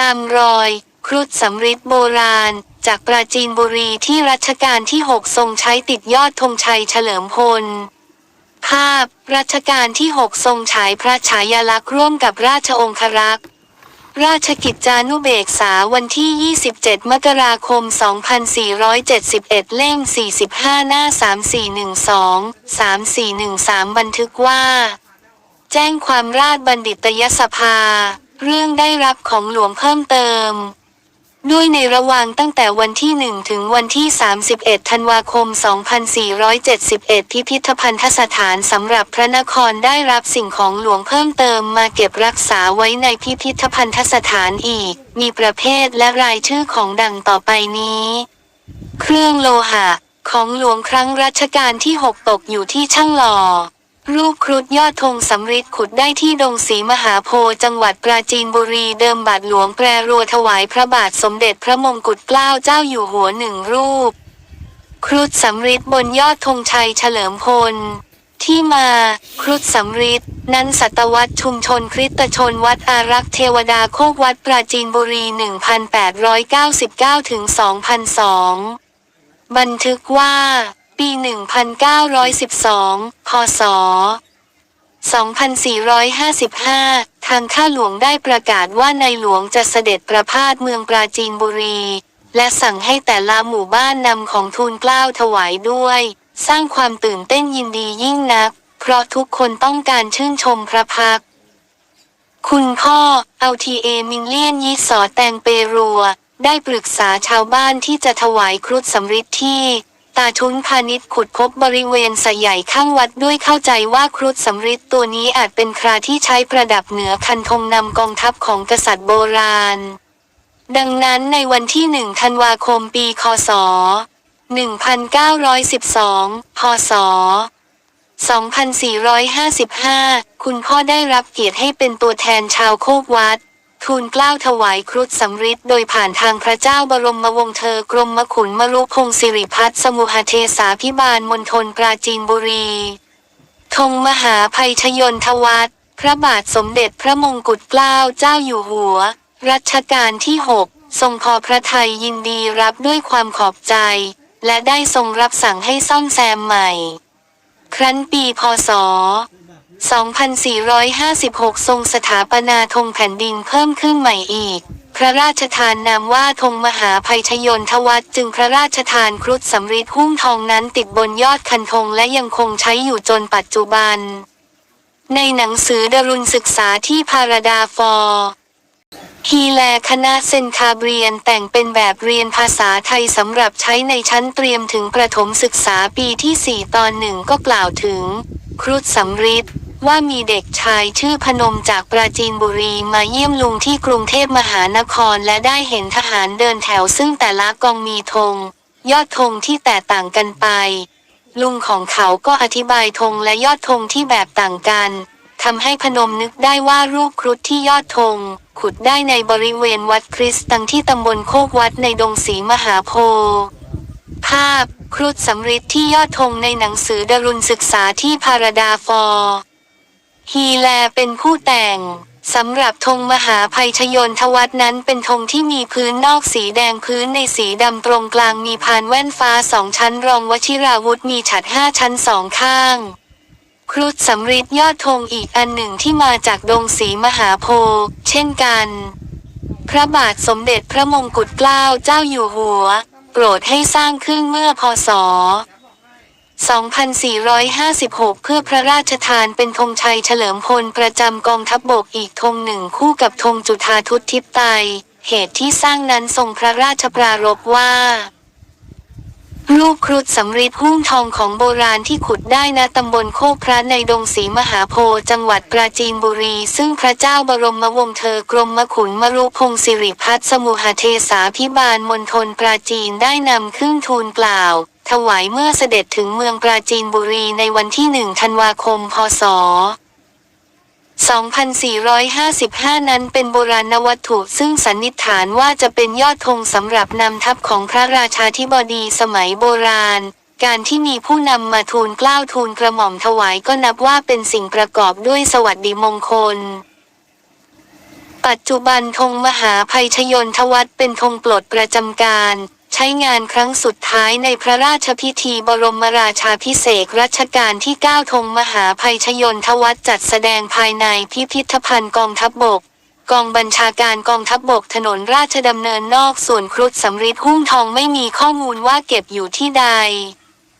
ตามรอย ครุฑสำริดโบราณ จากปราจีนบุรีที่รัชกาลที่ 6 ทรงใช้ติดยอดธงชัยเฉลิมพล ภาพ รัชกาลที่ 6 ทรงฉายพระฉายาลักษณ์ร่วมกับราชองครักษ์ราชกิจจานุเบกษาวันที่ 27 มกราคม 2471 เล่ม 45 หน้า 3412 3413 บันทึกว่า แจ้งความราชบัณฑิตยสภา เรื่องได้รับของหลวงเพิ่มเติม ด้วยในระหว่างตั้งแต่วันที่ 1 ถึงวันที่ 31 ธันวาคม 2471พิพิธภัณฑสถานสำหรับพระนครได้รับสิ่งของหลวงเพิ่มเติมมาเก็บรักษาไว้ในพิพิธภัณฑสถานอีก มีประเภทและรายชื่อของดังต่อไปนี้ เครื่องโลหะของหลวงครั้งรัชกาลที่ 6 ตกอยู่ที่ช่างหล่อ รูปครุฑยอดธงสำริดขุดได้ที่ดงศรีมหาโพธิ์จังหวัดปราจีนบุรีเดิมบาทหลวงแปรรัวถวายพระบาทสมเด็จพระมงกุฎเกล้าเจ้าอยู่หัวหนึ่งรูป ครุฑสำริดบนยอดธงชัยเฉลิมพล ที่มา ครุฑสำริดนั้นสัตวัตชุมชนคริสตชนวัดอารักษ์เทวดาโคกวัดปราจีนบุรี 1899ถึง2002 บันทึกว่า ปี 1912 พศ 2455 ทางข้าหลวงได้ประกาศว่าในหลวงจะเสด็จประพาสเมืองปราจีนบุรี และสั่งให้แต่ละหมู่บ้านนำของทูลเกล้าถวายด้วย สร้างความตื่นเต้นยินดียิ่งนัก เพราะทุกคนต้องการชื่นชมพระพัก คุณพ่อเอาทีเอมิงเลียนยิสอแตงเปรัว ได้ปรึกษาชาวบ้านที่จะถวายครุฑสำริดที่ ตาทุนพาณิชย์ขุดพบบริเวณสะใหญ่ข้างวัดด้วยเข้าใจว่าครุฑสำริดตัวนี้อาจเป็นคราที่ใช้ประดับเหนือคันธงนำกองทัพของกษัตริย์โบราณ ดังนั้นในวันที่หนึ่งธันวาคมปีคศ 1912 พศ 2455 คุณพ่อได้รับเกียรติให้เป็นตัวแทนชาวโคกวัด ทูลเกล้าถวายครุฑสำริดโดยผ่านทางพระเจ้าบรมวงศ์เธอกรมมขุนมรุพงศิริพัฒน์สมุหเทสาพิบาลมณฑลปราจีนบุรีธงมหาภัยชยนทวัตรพระบาทสมเด็จพระมงกุฎเกล้าเจ้าอยู่หัว รัชกาลที่6ทรงพอพระทัยยินดีรับด้วยความขอบใจ และได้ทรงรับสั่งให้ซ่อมแซมใหม่ ครั้นปีพศ 2456 ทรงสถาปนาธงแผ่นดินเพิ่มขึ้นใหม่อีก พระราชทานนามว่าธงมหาภัยชยนทวัตจึงพระราชทานครุฑสำริดหุ้มทองนั้นติดบนยอดคันธงและยังคงใช้อยู่จนปัจจุบัน ในหนังสือดรุณศึกษาที่พาราดาฟอร์ฮีแลคณะเซนคาเบียนแต่งเป็นแบบเรียนภาษาไทยสำหรับใช้ในชั้นเตรียมถึงประถมศึกษาปีที่ 4 ตอนหนึ่งก็กล่าวถึง ครุฑสำริด ว่ามีเด็กชายชื่อพนมจากปราจีนบุรีมาเยี่ยมลุงที่กรุงเทพมหานครและได้เห็นทหารเดินแถวซึ่งแต่ละกองมีธงยอดธงที่แตกต่างกันไป ลุงของเขาก็อธิบายธงและยอดธงที่แบบต่างกันทำให้พนมนึกได้ว่ารูปครุฑที่ยอดธงขุดได้ในบริเวณวัดคริสตังที่ตำบลโคกวัดในดงศรีมหาโพธิ์ภาพครุฑสำริดที่ยอดธงในหนังสือดารุณศึกษาที่พาราดาฟอร์ ฮีแลเป็นผู้แต่งสำหรับธงมหาภัยชยนทวัตนั้นเป็นธงที่มีพื้นนอกสีแดงพื้นในสีดำตรงกลางมีพานแว่นฟ้าสองชั้นรองวชิราวุธมีฉัดห้าชั้นสองข้าง ครุฑสำริดยอดธงอีกอันหนึ่งที่มาจากดงสีมหาโพธิ์เช่นกัน พระบาทสมเด็จพระมงกุฎเกล้าเจ้าอยู่หัว โปรดให้สร้างขึ้นเมื่อพศ 2456 เพื่อพระราชทานเป็นธงชัยเฉลิมพลประจำกองทัพบบกอีกธงหนึ่งคู่กับธงจุฑาทุตทิพไตรเหตุที่สร้างนั้นทรงพระราชปรารภว่า รูปครุฑสำริดหุ้มทองของโบราณที่ขุดได้ณตำบลโคกพระในดงศรีมหาโพธิ์จังหวัดปราจีนบุรี ซึ่งพระเจ้าบรมวงศ์เธอกรมมขุนมรุพงศิริพัฒสมุหเทสาพิบาลมณฑลปราจีนได้นำขึ้นทูลกล่าว ถวายเมื่อเสด็จถึงเมืองปราจีนบุรีในวันที่หนึ่งธันวาคม พศ 2455 นั้นเป็นโบราณวัตถุซึ่งสันนิษฐานว่าจะเป็นยอดธงสำหรับนำทัพของพระราชาธิบดีสมัยโบราณ การที่มีผู้นำมาทูลกล้าวทูลกระหม่อมถวายก็นับว่าเป็นสิ่งประกอบด้วยสวัสดิมงคล ปัจจุบันธงมหาภัยชยนทวัฒเป็นธงปลดประจำการ ใช้งานครั้งสุดท้ายในพระราชพิธีบรมราชาพิเศษรัชกาลที่ 9 ธงมหาภัยชยนทวัฒจัดแสดงภายในพิพิธภัณฑ์กองทัพบบก กองบัญชาการกองทัพบบกถนนราชดำเนินนอกส่วนครุฑสำริดหุ้มทองไม่มีข้อมูลว่าเก็บอยู่ที่ใด